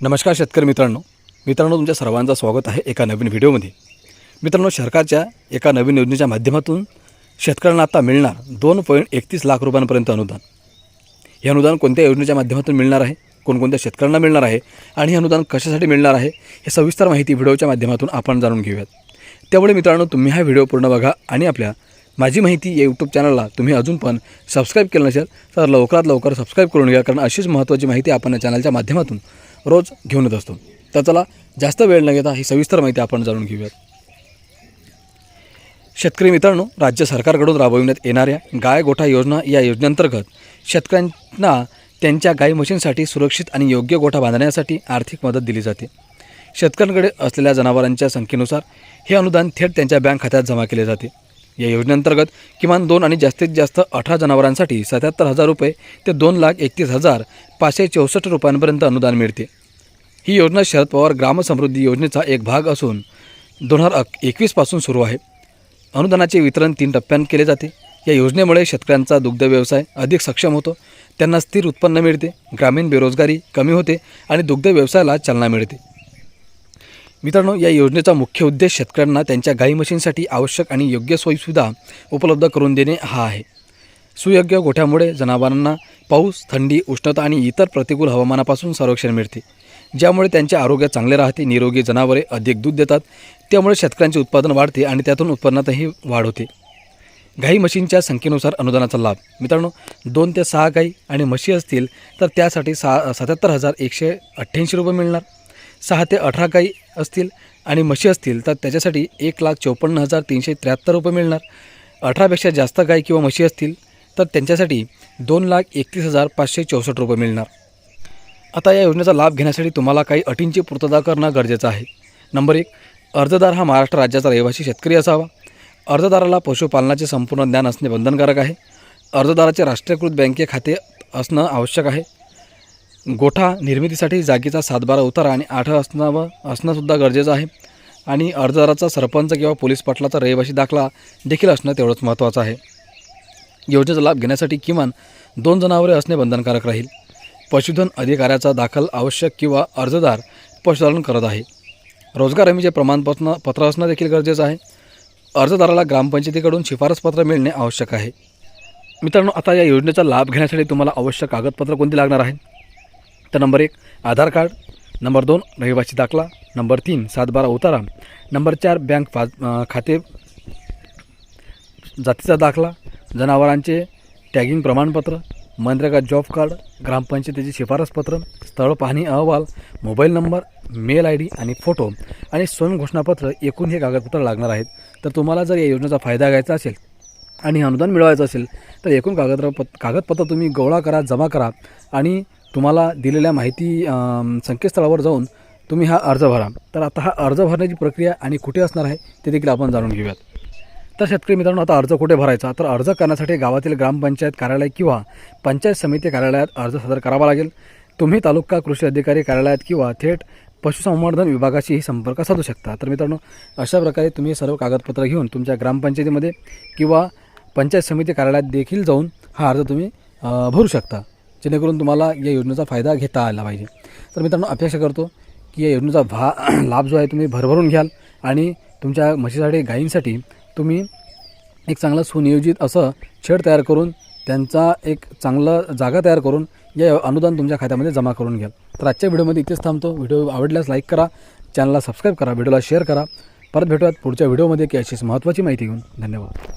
नमस्कार शेतकरी मित्रांनो. मित्रांनो तुमच्या सर्वांचं स्वागत आहे एका नवीन व्हिडिओमध्ये. मित्रांनो सरकारच्या एका नवीन योजनेच्या माध्यमातून शेतकऱ्यांना आता मिळणार दोन पॉईंट एकतीस लाख रुपयांपर्यंत अनुदान. हे अनुदान कोणत्या योजनेच्या माध्यमातून मिळणार आहे? कोणकोणत्या शेतकऱ्यांना मिळणार आहे? आणि हे अनुदान कशासाठी मिळणार आहे? हे सविस्तर माहिती व्हिडिओच्या माध्यमातून आपण जाणून घेऊयात. त्यामुळे मित्रांनो तुम्ही हा व्हिडिओ पूर्ण बघा आणि आपल्या माझी माहिती या यूट्यूब चॅनलला तुम्ही अजून पण सबस्क्राईब केलं नसेल तर लवकरात लवकर सबस्क्राईब करून घ्या कारण अशीच महत्त्वाची माहिती आपण या चॅनलच्या माध्यमातून रोज घेऊन येत असतो. तर चला जास्त वेळ न घेता ही सविस्तर माहिती आपण जाणून घेऊयात. शेतकरी मित्रांनो राज्य सरकारकडून राबविण्यात येणाऱ्या गाय गोठा योजना या योजनेअंतर्गत शेतकऱ्यांना त्यांच्या गाई म्हशींसाठी सुरक्षित आणि योग्य गोठा बांधण्यासाठी आर्थिक मदत दिली जाते. शेतकऱ्यांकडे असलेल्या जनावरांच्या संख्येनुसार हे अनुदान थेट त्यांच्या बँक खात्यात जमा केले जाते. या योजनेअंतर्गत किमान दोन आणि जास्तीत जास्त अठरा जनावरांसाठी सत्याहत्तर हजार रुपये ते दोन लाख एकतीस हजार पाचशे चौसष्ट रुपयांपर्यंत अनुदान मिळते. ही योजना शरद पवार ग्रामसमृद्धी योजनेचा एक भाग असून दोन हजार एकवीसपासून सुरू आहे. अनुदानाचे वितरण तीन टप्प्यात केले जाते. या योजनेमुळे शेतकऱ्यांचा दुग्ध व्यवसाय अधिक सक्षम होतो. त्यांना स्थिर उत्पन्न मिळते ग्रामीण बेरोजगारी कमी होते आणि दुग्ध व्यवसायाला चालना मिळते. मित्रांनो या योजनेचा मुख्य उद्देश शेतकऱ्यांना त्यांच्या गाई म्हशींसाठी आवश्यक आणि योग्य सोयीसुविधा उपलब्ध करून देणे हा आहे. सुयोग्य गोठ्यामुळे जनावरांना पाऊस थंडी उष्णता आणि इतर प्रतिकूल हवामानापासून संरक्षण मिळते. ज्यामुळे त्यांचे आरोग्य चांगले राहते निरोगी जनावरे अधिक दूध देतात त्यामुळे शेतकऱ्यांचे उत्पादन वाढते आणि त्यातून उत्पन्नातही वाढ होते. गाई म्हशींच्या संख्येनुसार अनुदानाचा लाभ. मित्रांनो दोन ते सहा गाई आणि म्हशी असतील तर त्यासाठी सहा सत्याहत्तर हजार एकशे अठ्ठ्याऐंशी रुपये मिळणार. सहा ते अठरा गाई असतील आणि म्हशी असतील तर त्याच्यासाठी एक लाख चौपन्न हजार तीनशे त्र्याहत्तर रुपये मिळणार. अठरापेक्षा जास्त गाई किंवा म्हशी असतील तर त्यांच्यासाठी दोन लाख एकतीस हजार पाचशे चौसष्ट रुपये मिळणार. आता या योजनेचा लाभ घेण्यासाठी तुम्हाला काही अटींची पूर्तता करणं गरजेचं आहे. नंबर एक अर्जदार हा महाराष्ट्र राज्याचा रहिवासी शेतकरी असावा. अर्जदाराला पशुपालनाचे संपूर्ण ज्ञान असणे बंधनकारक आहे. अर्जदाराचे राष्ट्रीयकृत बँके खाते असणं आवश्यक आहे. गोठा निर्मितीसाठी जागेचा सातबारा उतारा आणि आठ असणं असणंसुद्धा गरजेचं आहे. आणि अर्जदाराचा सरपंच किंवा पोलीस पाटलाचा रहिवासी दाखला देखील असणं तेवढंच महत्त्वाचं आहे. योजनेचा लाभ घेण्यासाठी किमान दोन जनावरे असणे बंधनकारक राहील. पशुधन अधिकाऱ्याचा दाखल आवश्यक किंवा अर्जदार पशुपालन करत आहे. रोजगार हमीचे प्रमाणपत्र पत्र असणं देखील गरजेचं आहे. अर्जदाराला ग्रामपंचायतीकडून शिफारसपत्र मिळणे आवश्यक आहे. मित्रांनो आता या योजनेचा लाभ घेण्यासाठी तुम्हाला आवश्यक कागदपत्र कोणती लागणार आहे? तर नंबर एक आधार कार्ड. नंबर दोन रहिवासी दाखला. नंबर तीन सातबारा उतारा. नंबर चार बँक पा खाते. जातीचा दाखला. जनावरांचे टॅगिंग प्रमाणपत्र. MNREGA job card. ग्रामपंचायतीचे शिफारसपत्र स्थळ पाहणी अहवाल mobile number mail I D आणि फोटो आणि स्वयं घोषणापत्र एकूण हे कागदपत्र लागणार आहेत. तर तुम्हाला जर या योजनेचा फायदा घ्यायचा असेल आणि अनुदान मिळवायचं असेल तर एकूण कागदपत्र कागदपत्र तुम्ही गोळा करा जमा करा आणि तुम्हाला दिलेल्या माहिती संकेतस्थळावर जाऊन तुम्ही हा अर्ज भरा. तर आता हा अर्ज भरण्याची प्रक्रिया आणि कुठे असणार आहे ते देखील आपण जाणून घेऊयात. तर शेतकरी मित्रांनो आता अर्ज कुठे भरायचा? तर अर्ज करण्यासाठी गावातील ग्रामपंचायत कार्यालय किंवा पंचायत समिती कार्यालयात अर्ज सादर करावा लागेल. तुम्ही तालुका कृषी अधिकारी कार्यालयात किंवा थेट पशुसंवर्धन विभागाशीही संपर्क साधू शकता. तर मित्रांनो अशा प्रकारे तुम्ही सर्व कागदपत्र घेऊन तुमच्या ग्रामपंचायतीमध्ये किंवा पंचायत समिती कार्यालयात देखील जाऊन हा अर्ज तुम्ही भरू शकता. जेणेकरून तुम्हाला या योजनेचा फायदा घेता आला पाहिजे. तर मित्रांनो अपेक्षा करतो की या योजनेचा भा लाभ जो आहे तुम्ही भरभरून घ्याल आणि तुमच्या म्हशीसाठी गायींसाठी तुम्ही एक चांगलं सुनियोजित असं शेड तयार करून त्यांचा एक चांगलं जागा तयार करून या अनुदान तुमच्या खात्यामध्ये जमा करून घ्याल. तर आजच्या व्हिडिओमध्ये इथेच थांबतो. व्हिडिओ आवडल्यास लाईक करा चॅनलला सबस्क्राईब करा व्हिडिओला शेअर करा. परत भेटूयात पुढच्या व्हिडिओमध्ये की अशीच महत्त्वाची माहिती घेऊन. धन्यवाद.